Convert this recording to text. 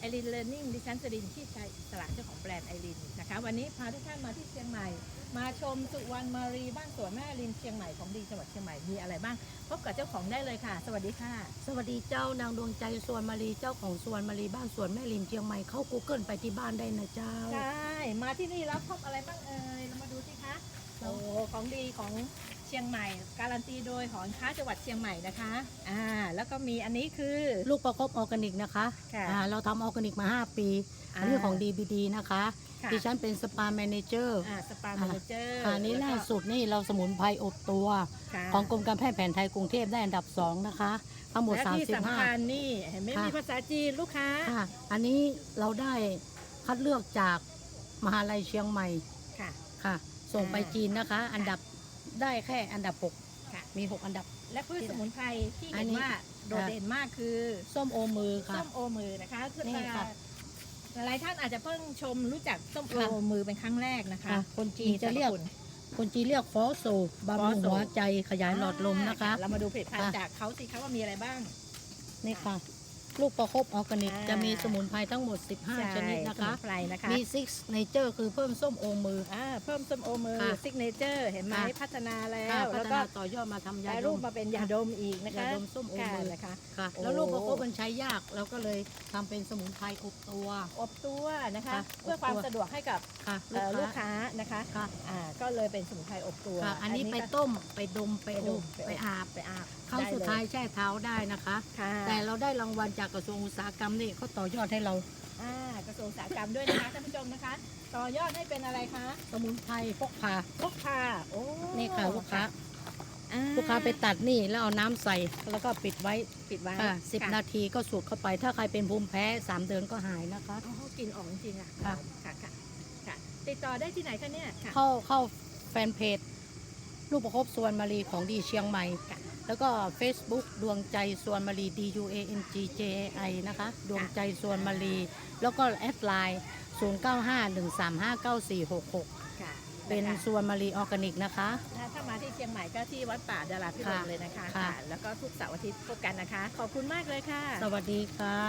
ไอรินเลอร์นิ่งดิฉันสรินที่ชัยอิสระเจ้าของแบรนด์ไอรินนะคะ วันนี้พาทุกท่านมาที่เชียงใหม่ มาชมสุวรรณมารีบ้านสวนแม่รินเชียงใหม่ของดีจังหวัดเชียงใหม่มีอะไรบ้างพบกับเจ้าของได้เลยค่ะ สวัสดีค่ะ สวัสดีเจ้านางดวงใจสวนมารีเจ้าของสวนมารีบ้านสวนแม่ริมเชียงใหม่เข้า Google ไปที่บ้านได้นะเจ้า ใช่ มาที่นี่แล้วพบอะไรบ้างเอ่ยเรามาดูสิคะโอ้ของดีของ เชียงใหม่ การันตีโดยหอค้าจังหวัดเชียงใหม่นะคะอ่าแล้วก็มีอันนี้คือ ลูกประคบออร์แกนิกนะคะค่ะอ่าเราทำออร์แกนิกมา 5 ปีอันนี้ของ DBD นะคะค่ะ ดิฉันเป็นสปาแมเนเจอร์อ่าสปาเมเนเจอร์อันนี้ล่าสุดนี่เราสมุนไพรอบตัวของกรมการแพทย์แผนไทยกรุงเทพได้อันดับ 2 นะคะ ทั้งหมด และที่สำคัญ35 นี่เห็นไหมค่ะ มีภาษาจีนลูกค้า ค่ะอันนี้เราได้คัดเลือกจากมหาลัยเชียงใหม่ค่ะ ค่ะ ส่งไปอ่าจีนนะคะ อันดับ ได้แค่อันดับค่ะ6มี6อันดับ และพืชสมุนไพรที่อัเห็นนนี้ ว่าโดดเด่นมากคือส้มโอมือค่ะ ส้มโอมือนะคะคือนี่ค่ะหลายๆท่านอาจจะเพิ่งชมรู้จักส้มโอค่ะมือเป็นครั้งแรกนะคะค่ะคนจีนจะเรียก มีสพคุณ คนจีนเรียกฟอสโซบำรุงฟอสโซ หัวใจขยายหลอดลมนะคะ เรามาดูผลิตภัณฑ์ค่ะ จากเขาสิคะว่ามีอะไรบ้าง นี่ค่ะ ลูกประคบออร์แกนิก อ่า จะมีสมุนไพรทั้งหมด 15 ชนิดนะคะสมุนไพรนะคะมีซิกเนเจอร์คือเพิ่มส้มโอมือ อ่าเพิ่มส้มโอมือค่ะซิกเนเจอร์เห็นไหมค่ะ พัฒนาแล้ค่ะว พัแล้วฒก็นาต่อยอดมาทำแปยารดรูมปมาเป็นยาดมอีกนะคะยาดมส้มโอค่ะมือนะคะ ค่ะ โอ้ แล้วลูกประคบมันใช้ยากเราก็เลยทำเป็นสมุนไพรอบตัว อบตัวนะคะ ค่ะเพื่อความอบตัวสะดวกให้กับค่ะเอ่อลูกค้านะคะค่ะอ่าก็เลยเป็นสมุนไพรอบตัวค่ะอันนี้ไปก็ ต้มไปดมไปไปอดบมไปอบ ไปอาบไปอาบครั้งได้สุดเลยท้ายแช่เท้าได้นะคะ ค่ะ แต่เราได้รางวัลจากกระทรวงอุตสาหกรรมนี่เขาต่อยอดให้เรา อ่ากระทรวงอุตสาหกรรมด้วยนะคะท่านผู้ชมนะคะ ต่อยอดให้เป็นอะไรคะสมุนไพรพกพาพกพาโอ้นี่ค่ะลูกค้าอ่ลูกค้าไปตัดนี่แล้วเอาน้ำใส่แล้วก็ปิดไว้ปิดไว้ค่ะสิบค่ะนาทีก็สูดเข้าไป ถ้าใครเป็นภูมิแพ้สามเดือนก็หายนะคะ อ๋อกลินออกจริงๆอะค่ะ ค่ะค่ะค่ะ ติดต่อได้ที่ไหนคะเนี่ยค่ะ เข้าเข้าแฟนเพจลูกประคบสวนมารีของดีเชียงใหม่ค่ะ แล้วก็ Facebook ดวงใจสวนมารี D U A N G J A I นะคะ ดวงใจสวนมารี แล้วก็แอดไลน์0 9 5 1 3 5 9 4 6 6 ค่ะเป็นนะคะสวนมารีออร์แกนิกนะคะ ถ้าถ้ามาที่เชียงใหม่ก็ที่วัดป่าดาราพิรมค่ะเลยนะคะค่ะแล้วก็ทุกเสาร์อาทิตย์พบกันนะคะ ขอบคุณมากเลยค่ะ สวัสดีค่ะ